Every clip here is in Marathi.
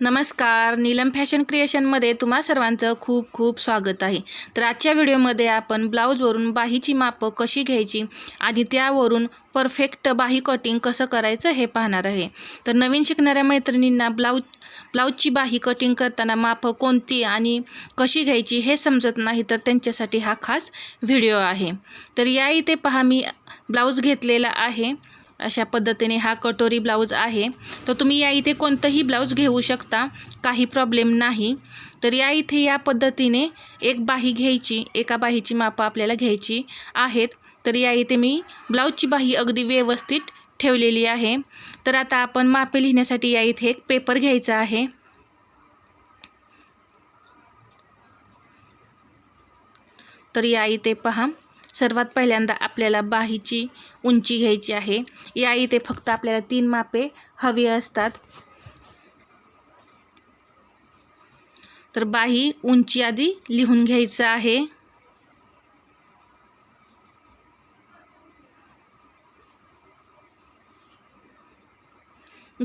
नमस्कार. नीलम फॅशन क्रिएशनमध्ये तुम्हा सर्वांचं खूप खूप स्वागत आहे. तर आजच्या व्हिडिओमध्ये आपण ब्लाऊजवरून बाहीची मापं कशी घ्यायची आणि त्यावरून परफेक्ट बाही कटिंग कसं करायचं हे पाहणार आहे. तर नवीन शिकणाऱ्या मैत्रिणींना ब्लाऊज ब्लाऊजची बाही कटिंग करताना मापं कोणती आणि कशी घ्यायची हे समजत नाही तर त्यांच्यासाठी हा खास व्हिडिओ आहे. तर या इथे पहा मी ब्लाऊज घेतलेला आहे. अशा पद्धतीने हा कटोरी ब्लाऊज आहे. तर तुम्ही या इथे कोणतंही ब्लाऊज घेऊ शकता. काही प्रॉब्लेम नाही. तर या इथे या पद्धतीने एक बाही घ्यायची एका बाहीची मापं आपल्याला घ्यायची आहेत. तर या इथे मी ब्लाऊजची बाही अगदी व्यवस्थित ठेवलेली आहे. तर आता आपण मापे लिहिण्यासाठी या इथे एक पेपर घ्यायचा आहे. तर या इथे पहा. सर्वात पहिल्यांदा आपल्याला बाहीची उंची घ्यायची आहे. या इथे फक्त आपल्याला तीन मापे हवी असतात. तर बाही उंची आधी लिहून घ्यायचं आहे.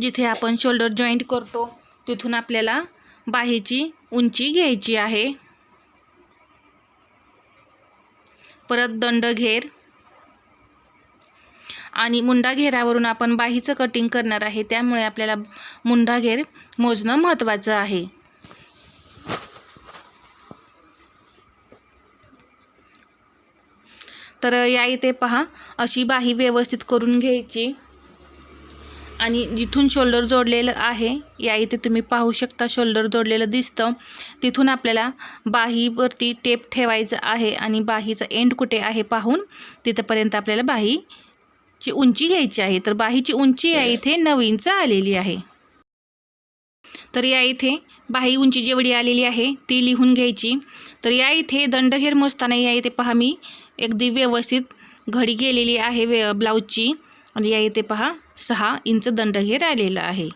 जिथे आपण शोल्डर जॉईंट करतो तिथून आपल्याला बाहीची उंची घ्यायची आहे. परत दंड घेर. आणि मुंडा घेरावरून आपण बाहीचं कटिंग करणार आहे. त्यामुळे आपल्याला मुंडा घेर मोजणं महत्त्वाचं आहे. तर या इथे पहा अशी बाही व्यवस्थित करून घ्यायची. आणि जिथून शोल्डर जोडलेलं आहे या इथे तुम्ही पाहू शकता शोल्डर जोडलेलं दिसतं. तिथून आपल्याला बाहीवरती टेप ठेवायचं आहे आणि बाहीचं एंड कुठे आहे पाहून तिथंपर्यंत आपल्याला बाही बाहीची उंची घ्यायची आहे तर बाहीची उंची या इथे नऊ इंच आलेली आहे. तर या इथे बाही उंची जेवढी आलेली आहे ती लिहून घ्यायची. तर या इथे दंडघेर मोजताना या इथे पहा मी अगदी व्यवस्थित घडी गेलेली आहे वे ब्लाऊजची. आणि या इथे पहा सहा इंच दंडघेर आलेला आहे.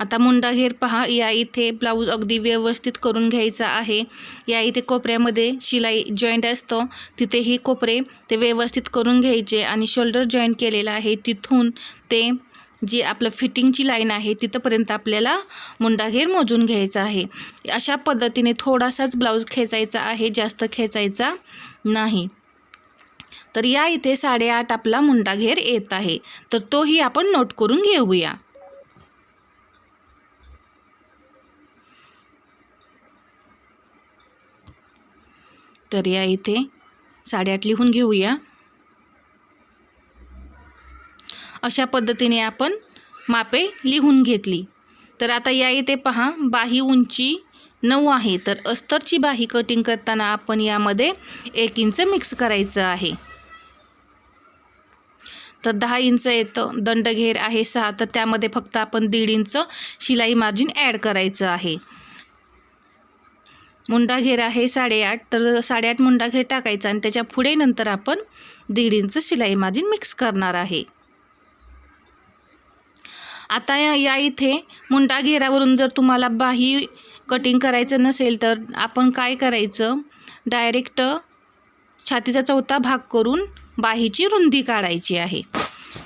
आता मुंडा घेर पहा या इथे ब्लाऊज अगदी व्यवस्थित करून घ्यायचा आहे. या इथे कोपऱ्यामध्ये शिलाई जॉईंट असतं. तिथेही कोपरे ते व्यवस्थित करून घ्यायचे आणि शोल्डर जॉईंट केलेलं आहे. तिथून ते जी आपलं फिटिंगची लाईन आहे तिथंपर्यंत आपल्याला मुंडा घेर मोजून घ्यायचा आहे. अशा पद्धतीने थोडासाच ब्लाऊज खेचायचा आहे जास्त खेचायचा नाही. तर या इथे साडेआठ आपला मुंडा घेर येत आहे. तर तोही आपण नोट करून घेऊया. तर या इथे. साडेआठ लिहून घेऊया. अशा पद्धतीने आपण मापे लिहून घेतली. तर आता या इथे पहा बाही उंची नऊ आहे. तर अस्तरची बाही कटिंग करताना आपण यामध्ये एक इंच मिक्स करायचं आहे. तर दहा इंच येतं दंडघेर आहे सहा. तर त्यामध्ये फक्त आपण दीड इंच शिलाई मार्जिन ॲड करायचं आहे. मुंडा घेर आहे साडेआठ तर साडेआठ मुंडा घेर टाकायचा आणि त्याच्या पुढे नंतर आपण दीड इंच शिलाई मार्जिन मिक्स करणार आहे. आता या या इथे मुंडा घेरावरून जर तुम्हाला बाही कटिंग करायचं नसेल तर आपण काय करायचं? डायरेक्ट छातीचा चौथा भाग करून बाहीची रुंदी काढायची आहे.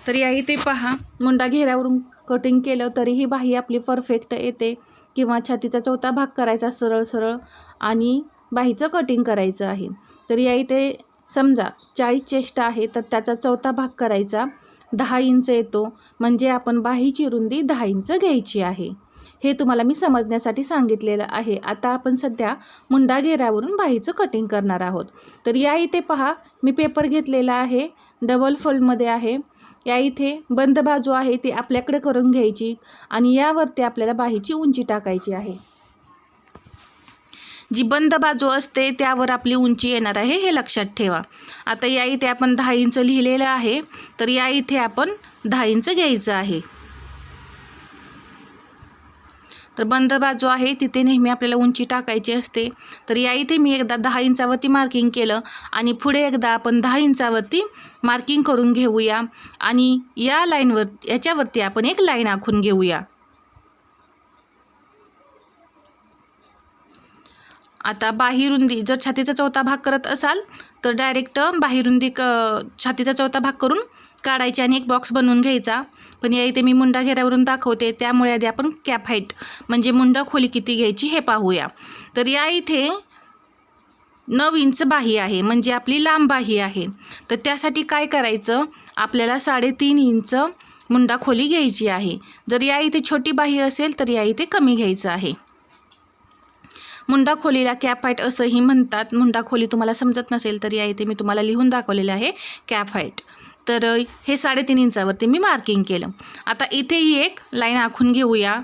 तर या इथे पहा मुंडा घेरावरून कटिंग केलं तरीही बाही आपली परफेक्ट येते. किंवा छातीचा चौथा भाग करायचा सरळ सरळ आणि बाहीचं कटिंग करायचं आहे. तर या इथे समजा चाळीस चेष्ट आहे तर त्याचा चौथा भाग करायचा. दहा इंच येतो. म्हणजे आपण बाहीची रुंदी दहा इंच घ्यायची आहे. हे तुम्हाला मी समजण्यासाठी सांगितलेलं आहे. आता आपण सध्या मुंडा घेरावरून बाहीचं कटिंग करणार आहोत. तर या इथे पहा मी पेपर घेतलेला आहे. डबल फोल्डमध्ये आहे. या इथे बंद बाजू आहे ती आपल्याकडे करून घ्यायची आणि यावरती आपल्याला बाहीची उंची टाकायची आहे. जी बंद बाजू असते त्यावर आपली उंची येणार आहे हे लक्षात ठेवा. आता या इथे आपण दहा इंच लिहिलेलं आहे. तर या इथे आपण दहा इंच घ्यायचं आहे. तर बंद बाजू आहे. तिथे नेहमी आपल्याला उंची टाकायची असते. तर या इथे मी एकदा दहा इंचावरती मार्किंग केलं आणि पुढे एकदा आपण दहा इंचावरती मार्किंग करून घेऊया. आणि या लाईनवर याच्यावरती आपण एक लाईन आखून घेऊया. आता बाहीरुंदी जर छातीचा चौथा भाग करत असाल तर डायरेक्ट बाहीरुंदी क छातीचा चौथा भाग करून काढायची आणि एक बॉक्स बनवून घ्यायचा. पण या इथे मी मुंडा घेऱ्यावरून दाखवते. त्यामुळे आधी आपण कॅप हाईट म्हणजे मुंडा खोली किती घ्यायची हे पाहूया. तर या इथे नऊ इंच बाही आहे म्हणजे आपली लांब बाही आहे. तर त्यासाठी काय करायचं? आपल्याला साडेतीन इंच मुंडा खोली घ्यायची आहे. जर या इथे छोटी बाही असेल तर या इथे कमी घ्यायचं आहे. मुंडा खोलीला कॅप हाईट असंही म्हणतात. मुंडा खोली तुम्हाला समजत नसेल तर या इथे मी तुम्हाला लिहून दाखवलेलं आहे कॅप हाईट तर हे साडेतीन इंचावरती मी मार्किंग केलं. आता इथेही एक लाईन आखून घेऊया.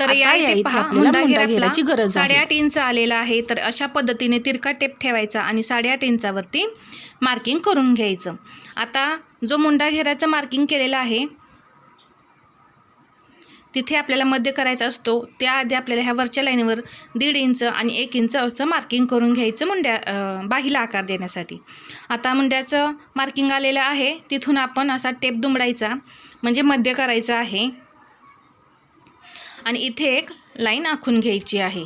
तर या इथे पहा मुंडा घेराची गरज. साडेआठ इंच आलेला आहे तर अशा पद्धतीने तिरका टेप ठेवायचा आणि साडेआठ इंचावरती मार्किंग करून घ्यायचं. आता जो मुंडा घेराचं मार्किंग केलेलं आहे तिथे आपल्याला मध्य करायचा असतो. त्याआधी आपल्याला ह्या वरच्या लाईनवर दीड इंच आणि एक इंच असं मार्किंग करून घ्यायचं मुंड्या बाहीला आकार देण्यासाठी. आता मुंड्याचं मार्किंग आलेलं आहे. तिथून आपण असा टेप दुमडायचा म्हणजे मध्य करायचं आहे. आणि इथे एक लाईन आखून घ्यायची आहे.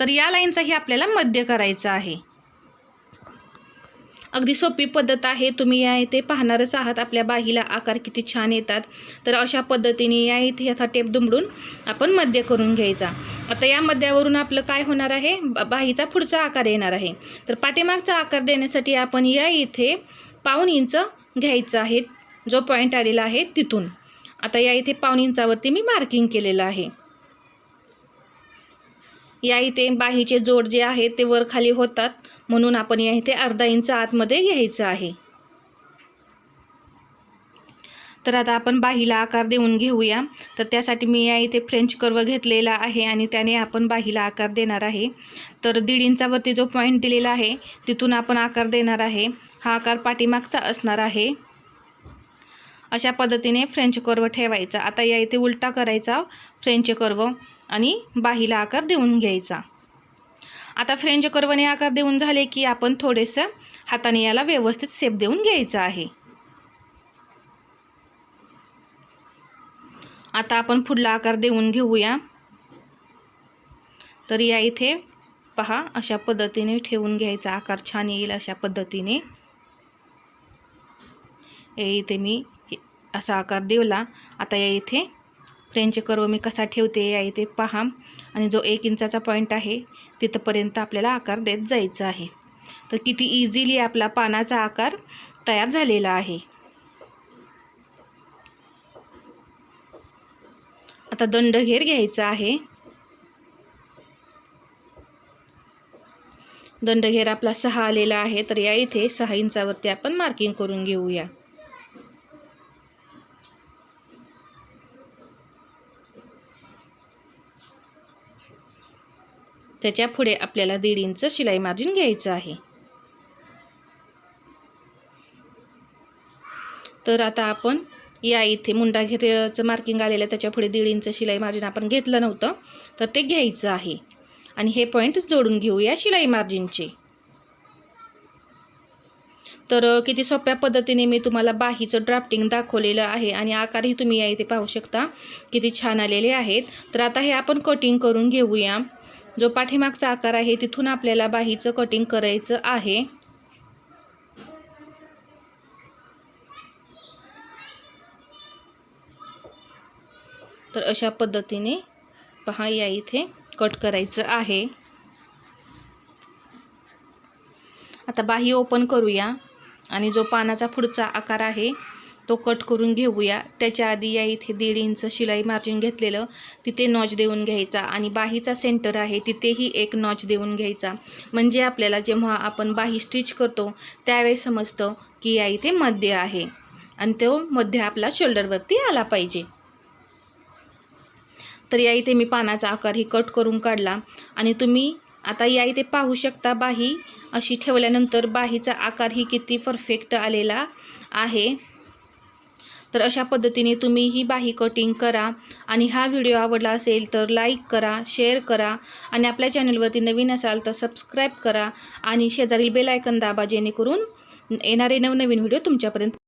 तर या लाईनचाही आपल्याला मध्य करायचं आहे. अगदी सोपी पद्धत आहे. तुम्ही या इथे पाहणारच आहात. आपल्या बाहीला आकार किती छान येतात. तर अशा पद्धतीने या इथे असा टेप दुमडून आपण मध्य करून घ्यायचा. आता या मध्यावरून आपलं काय होणार आहे? बा- बाहीचा पुढचा आकार येणार आहे. तर पाठीमागचा आकार देण्यासाठी आपण या इथे पाऊण इंच घ्यायचं आहे. जो पॉईंट आलेला आहे तिथून. आता या इथे पाऊण इंचावरती मी मार्किंग केलेलं आहे. या इथे बाहीचे जोड जे आहे ते वर खाली होतात. म्हणून आपण या इथे अर्धा इंच आतमध्ये घ्यायचं आहे. तर आता आपण बाहीला आकार देऊन घेऊया. तर त्यासाठी मी या इथे फ्रेंच कर्व घेतलेला आहे आणि त्याने आपण बाहीला आकार देणार आहे. तर दीड इंचावरती जो पॉईंट दिलेला आहे तिथून आपण आकार देणार आहे. हा आकार पाठीमागचा असणार आहे. अशा पद्धतीने फ्रेंच कर्व ठेवायचा. आता या इथे उलटा करायचा फ्रेंच कर्व आणि बाहीला आकार देऊन घ्यायचा. आता फ्रेंच कर्वने आकार देऊन झाले की आपण थोडेसं हाताने याला व्यवस्थित सेप देऊन घ्यायचं आहे. आता आपण पुढला आकार देऊन घेऊया. तर या इथे पहा अशा पद्धतीने ठेवून घ्यायचा आकार छान येईल अशा पद्धतीने. या इथे मी असा आकार देवला. आता या इथे फ्रेंच कर्व मी कसा ठेवते या इथे पहा. आणि जो एक इंचाचा पॉईंट आहे तिथंपर्यंत आपल्याला आकार देत जायचं आहे. तर किती इझिली आपला पानाचा आकार तयार झालेला आहे. आता दंडघेर घ्यायचा आहे. दंडघेर आपला सहा आलेला आहे तर या इथे सहा इंचावरती आपण मार्किंग करून घेऊया. त्याच्या पुढे आपल्याला दीड इंच शिलाई मार्जिन घ्यायचं आहे. तर आता आपण या इथे मुंडा घेऱ्याचं मार्किंग आलेलं आहे. त्याच्या पुढे दीड इंच शिलाई मार्जिन आपण घेतलं नव्हतं तर ते घ्यायचं आहे. आणि हे पॉईंट जोडून घेऊया शिलाई मार्जिनचे. तर किती सोप्या पद्धतीने मी तुम्हाला बाहीचं ड्राफ्टिंग दाखवलेलं आहे आणि आकारही तुम्ही या इथे पाहू शकता. किती छान आलेले आहेत. तर आता हे आपण कटिंग करून घेऊया. जो पाठीमागचा आकार आहे तिथून आपल्याला बाहीचं कटिंग करायचं आहे. तर अशा पद्धतीने पहा या इथे कट करायचं आहे. आता बाही ओपन करूया. आणि जो पानाचा पुढचा आकार आहे तो कट करून घेऊया. त्याच्या आधी या इथे दीड इंच शिलाई मार्जिन घेतलेलं. तिथे नॉच देऊन घ्यायचा आणि बाहीचा सेंटर आहे तिथेही एक नॉच देऊन घ्यायचा. म्हणजे आपल्याला जेव्हा आपण बाही स्टिच करतो त्यावेळेस समजतं की या इथे मध्य आहे. आणि तो मध्य आपला शोल्डरवरती आला पाहिजे. तर या इथे मी पानाचा आकार ही कट करून काढला. आणि तुम्ही आता या इथे पाहू शकता बाही अशी ठेवल्यानंतर बाहीचा आकार ही किती परफेक्ट आलेला आहे. तर अशा पद्धतीने तुम्ही ही बाही कटिंग करा. आणि हा व्हिडिओ आवडला असेल तर लाईक करा शेअर करा. आणि आपल्या चॅनलवरती नवीन असाल तर सबस्क्राईब करा. आणि शेजारील बेलायकन दाबा जेणेकरून येणारे नवनवीन व्हिडिओ तुमच्यापर्यंत